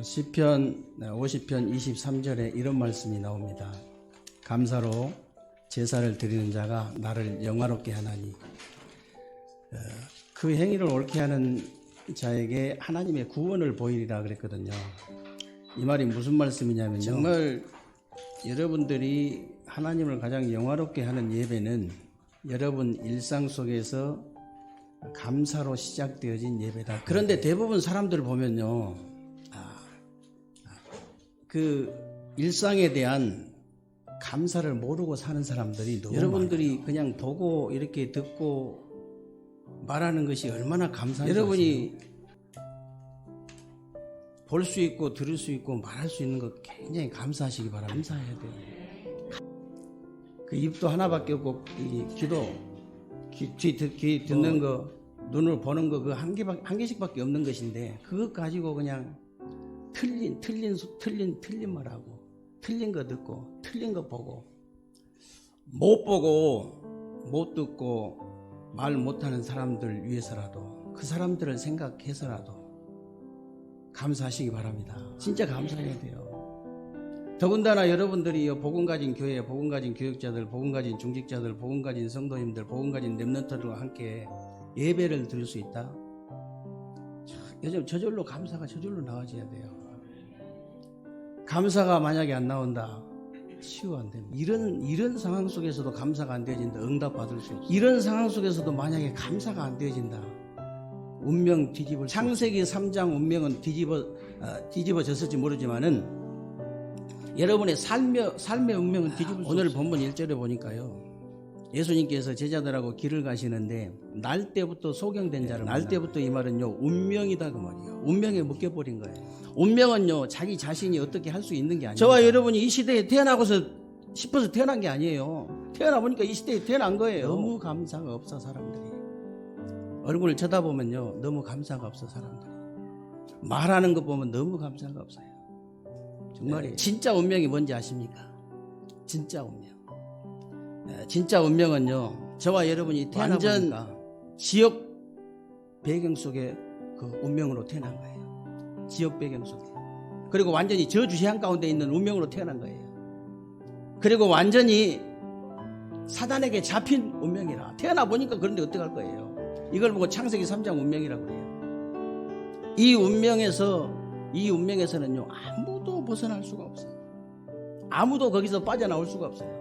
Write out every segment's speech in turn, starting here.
아, 시편 50편 23절에 이런 말씀이 나옵니다. 감사로 제사를 드리는 자가 나를 영화롭게 하나니 어, 그 행위를 옳게 하는 자에게 하나님의 구원을 보이리라 그랬거든요. 이 말이 무슨 말씀이냐면요. 정말 여러분들이 하나님을 가장 영화롭게 하는 예배는 여러분 일상 속에서 감사로 시작되어진 예배다. 그런데 대부분 사람들 보면요. 아, 그 일상에 대한 감사를 모르고 사는 사람들이 너무 여러분들이 그냥 보고 이렇게 듣고 말하는 것이 얼마나 감사한지 여러분이 볼 수 있고 들을 수 있고 말할 수 있는 것 굉장히 감사하시기 바랍니다. 감사해야 돼요. 그 입도 하나밖에 없고 이 귀도 귀, 귀, 듣- 귀 듣는 거 눈을 보는 거 그 한 개밖 한 개씩밖에 없는 것인데 그것 가지고 그냥 틀린 틀린 소- 틀린 틀린 말하고 틀린 거 듣고 틀린 거 보고 못 보고 못 듣고 말 못하는 사람들 위해서라도 그 사람들을 생각해서라도 감사하시기 바랍니다. 진짜 감사해야 돼요. 더군다나 여러분들이 복음 가진 교회, 복음 가진 교육자들, 복음 가진 중직자들, 복음 가진 성도님들, 복음 가진 렘넌트들과 함께 예배를 드릴 수 있다. 참, 요즘 저절로 감사가 저절로 나와져야 돼요. 감사가 만약에 안 나온다. 치유 안 됩니다. 이런 이런 상황 속에서도 감사가 안 되어진다. 응답 받을 수 없어. 이런 상황 속에서도 만약에 감사가 안 되어진다. 운명 뒤집을 창세기 3장 운명은 뒤집어 어, 뒤집어졌을지 모르지만은 여러분의 삶의 삶의 운명은 뒤집을 수 오늘 본문 1절에 보니까요. 예수님께서 제자들하고 길을 가시는데 날 때부터 소경된 자를 날 때부터 이 말은요 운명이다 그 말이에요. 운명에 묶여버린 거예요. 운명은요 자기 자신이 어떻게 할 수 있는 게 아니에요. 저와 여러분이 이 시대에 태어나고서 싶어서 태어난 게 아니에요. 태어나 보니까 이 시대에 태어난 거예요. 너무 감사가 없어 사람들이. 얼굴을 쳐다보면요 너무 감사가 없어 사람들이. 말하는 것 보면 너무 감사가 없어요. 정말이에요. 진짜 운명이 뭔지 아십니까? 진짜 운명. 예, 진짜 운명은요. 저와 여러분이 태어나 보니까 지역 배경 속에 그 운명으로 태어난 거예요. 지역 배경 속에. 그리고 완전히 저주 해안 가운데 있는 운명으로 태어난 거예요. 그리고 완전히 사단에게 잡힌 운명이라 태어나 보니까 그런데 어떡할 거예요. 이걸 보고 창세기 3장 운명이라고 그래요. 이 운명에서 이 운명에서는요 아무도 벗어날 수가 없어요. 아무도 거기서 빠져나올 수가 없어요.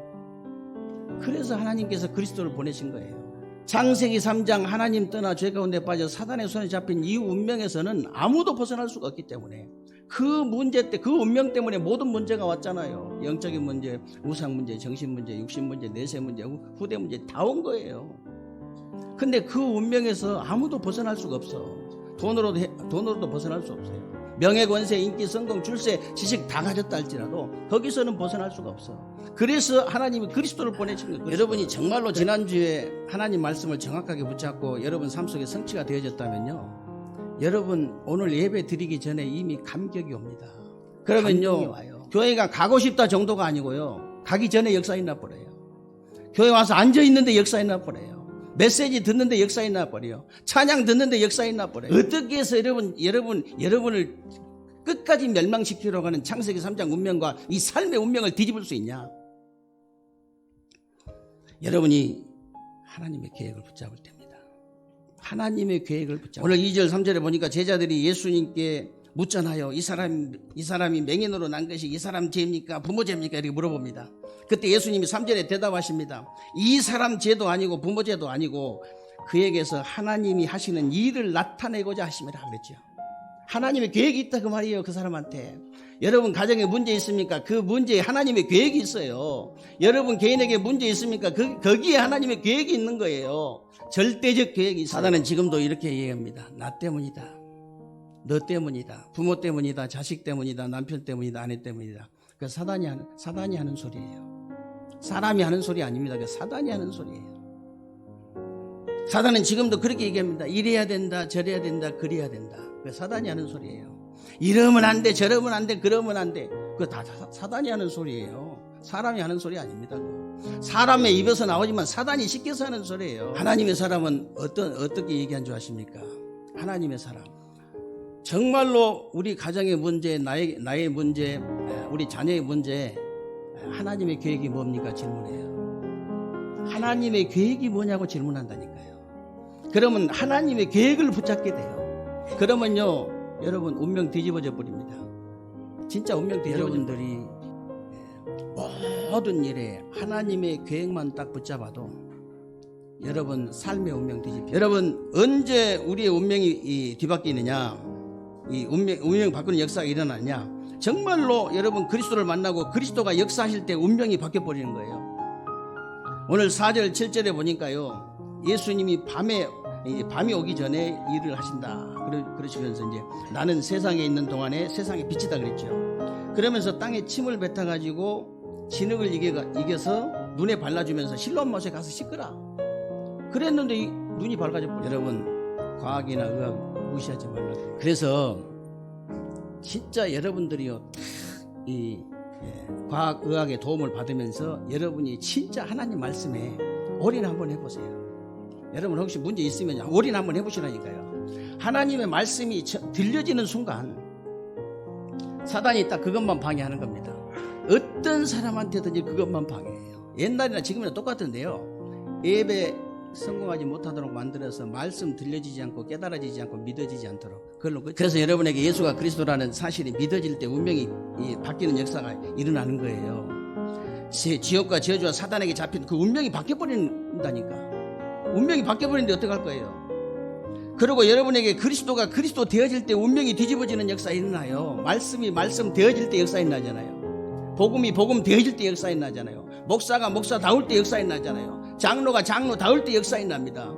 그래서 하나님께서 그리스도를 보내신 거예요. 창세기 3장 하나님 떠나 죄 가운데 빠져 사단의 손에 잡힌 이 운명에서는 아무도 벗어날 수가 없기 때문에 그 문제 때 그 운명 때문에 모든 문제가 왔잖아요. 영적인 문제, 우상 문제, 정신 문제, 육신 문제, 내세 문제, 후- 후대 문제 다 온 거예요. 근데 그 운명에서 아무도 벗어날 수가 없어. 돈으로도 해- 돈으로도 벗어날 수 없어요. 명예, 권세, 인기, 성공, 출세, 지식 다 가졌다 할지라도 거기서는 벗어날 수가 없어. 그래서 하나님이 그리스도를 보내신 거예요. 여러분이 정말로 지난주에 하나님 말씀을 정확하게 붙잡고 여러분 삶 속에 성취가 되어졌다면요. 여러분 오늘 예배 드리기 전에 이미 감격이 옵니다. 그러면요. 교회가 가고 싶다 정도가 아니고요. 가기 전에 역사에 나버려요. 교회 와서 앉아 있는데 역사에 나버려요. 메시지 듣는데 역사에 나버려요. 찬양 듣는데 역사에 나버려요. 어떻게 해서 여러분 여러분 여러분을 끝까지 멸망시키려고 하는 창세기 3장 운명과 이 삶의 운명을 뒤집을 수 있냐? 여러분이 하나님의 계획을 붙잡을 때입니다. 하나님의 계획을 붙잡을 오늘 2절 3절에 보니까 제자들이 예수님께 묻잖아요. 이 사람 이 사람이 맹인으로 난 것이 이 사람 죄입니까? 부모 죄입니까? 이렇게 물어봅니다. 그때 예수님이 3절에 대답하십니다. 이 사람 죄도 아니고 부모 죄도 아니고 그에게서 하나님이 하시는 일을 나타내고자 하심이라 그랬죠. 하나님의 계획이 있다 그 말이에요 그 사람한테. 여러분 가정에 문제 있습니까? 그 문제에 하나님의 계획이 있어요. 여러분 개인에게 문제 있습니까? 그, 거기에 하나님의 계획이 있는 거예요. 절대적 계획이 있어요. 사단은 지금도 이렇게 얘기합니다. 나 때문이다. 너 때문이다. 부모 때문이다. 자식 때문이다. 남편 때문이다. 아내 때문이다. 그 사단이 하는 사단이 하는 소리예요 사람이 하는 소리 아닙니다 그 사단이 하는 소리예요 사단은 지금도 그렇게 얘기합니다. 이래야 된다, 저래야 된다, 그래야 된다. 그 사단이 하는 소리예요. 이러면 안 돼, 저러면 안 돼, 그러면 안 돼. 그거 다 사- 사단이 하는 소리예요. 사람이 하는 소리 아닙니다. 사람의 입에서 나오지만 사단이 시켜서 하는 소리예요. 하나님의 사람은 어떤 어떻게 얘기한 줄 아십니까? 하나님의 사람. 정말로 우리 가정의 문제, 나의, 나의 문제, 에, 우리 자녀의 문제, 에, 하나님의 계획이 뭡니까? 질문해요. 하나님의 계획이 뭐냐고 질문한다니까요. 그러면 하나님의 계획을 붙잡게 돼요. 그러면요, 여러분, 운명 뒤집어져 버립니다. 진짜 운명 뒤집어진들이 모든 일에 하나님의 계획만 딱 붙잡아도 여러분 삶의 운명 뒤집혀. 여러분 언제 우리의 운명이 이 뒤바뀌느냐? 이 운명 운명 바꾸는 역사가 일어나냐? 정말로 여러분 그리스도를 만나고 그리스도가 역사하실 때 운명이 바뀌어 버리는 거예요. 오늘 4절 7절에 보니까요. 예수님이 밤에 이 밤이 오기 전에 일을 하신다. 그러, 그러시면서 이제 나는 세상에 있는 동안에 세상의 빛이다 그랬죠. 그러면서 땅에 침을 뱉어 가지고 진흙을 이겨, 이겨서 눈에 발라주면서 실로암 못에 가서 씻거라. 그랬는데 이 눈이 밝아져 버려. 여러분 과학이나 의학 무시하지 말라고. 그래서 진짜 여러분들이요 이 예, 과학 의학의 도움을 받으면서 여러분이 진짜 하나님 말씀에 올인 한번 해보세요. 여러분 혹시 문제 있으면 올인 한번 해보시라니까요. 하나님의 말씀이 저- 들려지는 순간 사단이 딱 그것만 방해하는 겁니다. 어떤 사람한테든지 그것만 방해해요. 옛날이나 지금이나 똑같은데요. 예배 성공하지 못하도록 만들어서 말씀 들려지지 않고 깨달아지지 않고 믿어지지 않도록 그걸로 끝. 그래서 여러분에게 예수가 그리스도라는 사실이 믿어질 때 운명이 이 바뀌는 역사가 일어나는 거예요. 지- 지옥과 저주와 사단에게 잡힌 그 운명이 바뀌어버린다니까. 운명이 바뀌어버리는데 어떡할 거예요? 그리고 여러분에게 그리스도가 그리스도 되어질 때 운명이 뒤집어지는 역사 일어나요. 말씀이 말씀 되어질 때 역사 일어나잖아요. 복음이 복음 되어질 때 역사 일어나잖아요. 목사가 목사 다울 때 역사 일어나잖아요. 장로가 장로 다울 때 역사 일어납니다.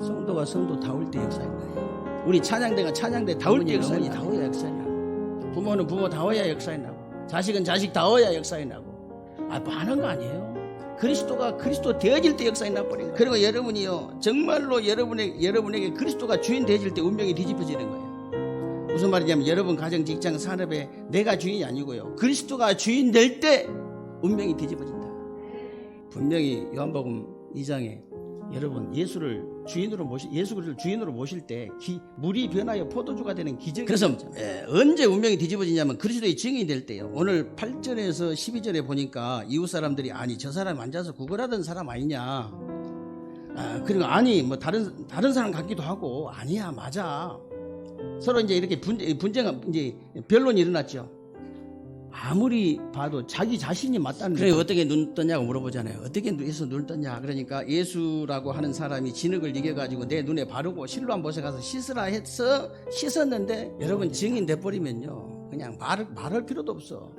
성도가 성도 다울 때 역사 일어나요. 우리 찬양대가 찬양대 다울 때 역사 일어나요. 다워야 역사 일어나고 부모는 부모 다워야 역사 일어나고 자식은 자식 다워야 역사 일어나고 아 많은 거 아니에요. 그리스도가 그리스도 되어질 때 역사에 나버린 거예요. 그리고 여러분이요 정말로 여러분의 여러분에게 그리스도가 주인 되어질 때 운명이 뒤집어지는 거예요. 무슨 말이냐면 여러분 가정 직장 산업에 내가 주인이 아니고요 그리스도가 주인 될 때 운명이 뒤집어진다. 분명히 요한복음 2장에 여러분 예수를 주인으로 모시 예수 그리스도를 주인으로 모실 때 기, 물이 변하여 포도주가 되는 기적이 그래서 에, 언제 운명이 뒤집어지냐면 그리스도의 증인이 될 때요. 오늘 8절에서 12절에 보니까 이웃 사람들이 아니 저 사람 앉아서 구걸하던 사람 아니냐. 아, 그리고 아니 뭐 다른 다른 사람 같기도 하고 아니야 맞아. 서로 이제 이렇게 분쟁 분쟁 이제 변론이 일어났죠. 아무리 봐도 자기 자신이 맞다는 그래 어떻게 눈 떴냐고 물어보잖아요. 어떻게 해서 눈 떴냐? 그러니까 예수라고 하는 사람이 진흙을 이겨 가지고 내 눈에 바르고 실로한 곳에 가서 씻으라 해서 씻었는데 여러분 증인 돼 버리면요 그냥 말 말할 필요도 없어.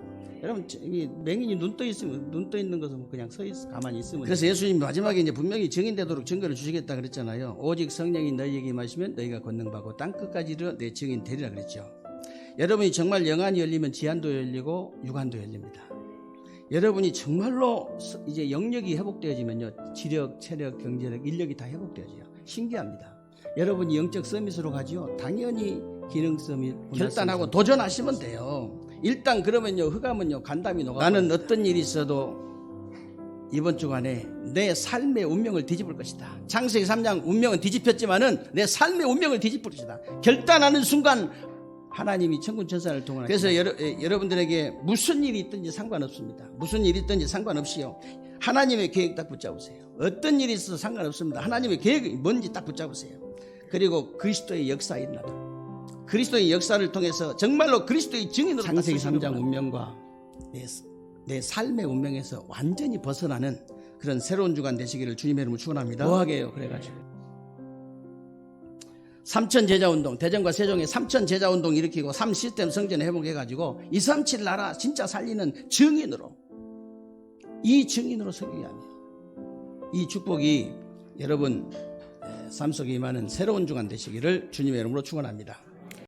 여러분 이 맹인이 눈 떠 있으면 눈 떠 있는 것은 그냥 서 있, 가만히 있으면 그래서 예수님 마지막에 이제 분명히 증인 되도록 증거를 주시겠다 그랬잖아요. 오직 성령이 너희에게 임하시면 너희가 권능 받고 땅 끝까지 이르러 내 증인 되리라 그랬죠. 여러분이 정말 영안이 열리면 지안도 열리고 육안도 열립니다. 여러분이 정말로 서- 이제 영역이 회복되어지면요. 지력, 체력, 경제력, 인력이 다 회복되어져요. 신기합니다. 여러분이 영적 서밋으로 가지요. 당연히 기능 서밋 결단하고 도전하시면 돼요. 일단 그러면요. 흑암은요. 간담이 녹아. 나는 어떤 일이 있어도 이번 주간에 내 삶의 운명을 뒤집을 것이다. 창세기 3장 운명은 뒤집혔지만은 내 삶의 운명을 뒤집을 것이다. 결단하는 순간 하나님이 천군 천사를 통하여 그래서 여러, 에, 여러분들에게 무슨 일이 있든지 상관없습니다. 무슨 일이 있든지 상관없이요. 하나님의 계획 딱 붙잡으세요. 어떤 일이 있어도 상관없습니다. 하나님의 계획이 뭔지 딱 붙잡으세요. 그리고 그리스도의 역사 일어나도록. 그리스도의 역사를 통해서 정말로 그리스도의 증인으로 창세기 3장 운명과 내, 내 삶의 운명에서 완전히 벗어나는 그런 새로운 주간 되시기를 주님의 이름으로 축원합니다. 뭐하게요? 그래가지고 삼천 제자 운동 대전과 세종에 삼천 제자 운동 일으키고 삼 시스템 성전 회복해 가지고 237 나라 진짜 살리는 증인으로 이 증인으로 서기게 하며 이 축복이 여러분 에, 삶 속에 임하는 새로운 주간 되시기를 주님의 이름으로 축원합니다.